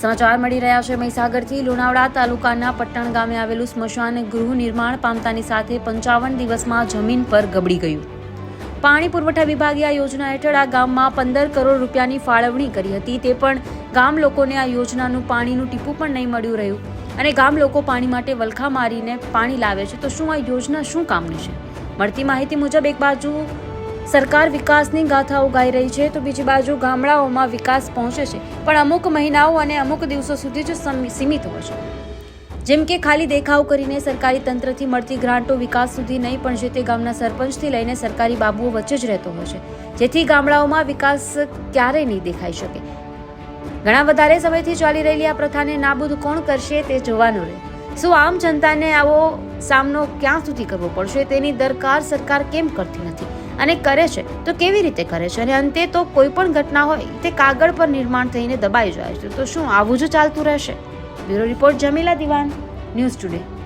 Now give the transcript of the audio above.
સમાચાર મળી રહ્યા છે મહીસાગરથી. લુણાવડા તાલુકાના પટ્ટણ ગામે આવેલું સ્મશાન ગૃહ નિર્માણ પામતાની સાથે પંચાવન દિવસમાં જમીન પર ગબડી ગયું. પાણી પુરવઠા વિભાગે આ યોજના હેઠળ આ ગામમાં પંદર કરોડ રૂપિયાની ફાળવણી કરી હતી. તે પણ ગામ લોકોને આ યોજનાનું પાણીનું ટીપું પણ નહીં મળ્યું રહ્યું અને ગામ લોકો પાણી માટે વલખા મારીને પાણી લાવે છે. તો શું આ યોજના શું કામની છે? મળતી માહિતી મુજબ એક બાજુ સરકાર વિકાસની ગાથાઓ ગાઈ રહી છે તો બીજી બાજુ ગામડાઓમાં વિકાસ પહોંચે છે. પણ અમુક મહિનાઓ અને અમુક દિવસો સુધી જ સમ- સીમિત હોય છે. જેમ કે ખાલી દેખાવ કરીને સરકારી તંત્રથી મળતી ગ્રાન્ટો વિકાસ સુધી નહીં, પણ જે તે ગામના સરપંચથી લઈને સરકારી બાબુઓ વચ્ચે જ રહેતો હોય છે. જેથી ગામડાઓમાં વિકાસ ક્યારેય નહીં દેખાઈ શકે. ઘણા વધારે સમયથી ચાલી રહેલી આ પ્રથાને નાબૂદ કોણ કરશે તે જોવાનું રહે. શું આમ જનતાને આવો સામનો ક્યાં સુધી કરવો પડશે? તેની દરકાર સરકાર કેમ કરતી નથી? અને કરે છે, તો કેવી રીતે કરે છે? અને અંતે તો કોઈ પણ ઘટના હોય, તે કાગળ પર નિર્માણ થઈને દબાઈ જાય છે. તો શું આવું જ ચાલતું રહેશે? બ્યુરો રિપોર્ટ જમીલા દિવાન, ન્યૂઝ ટુડે.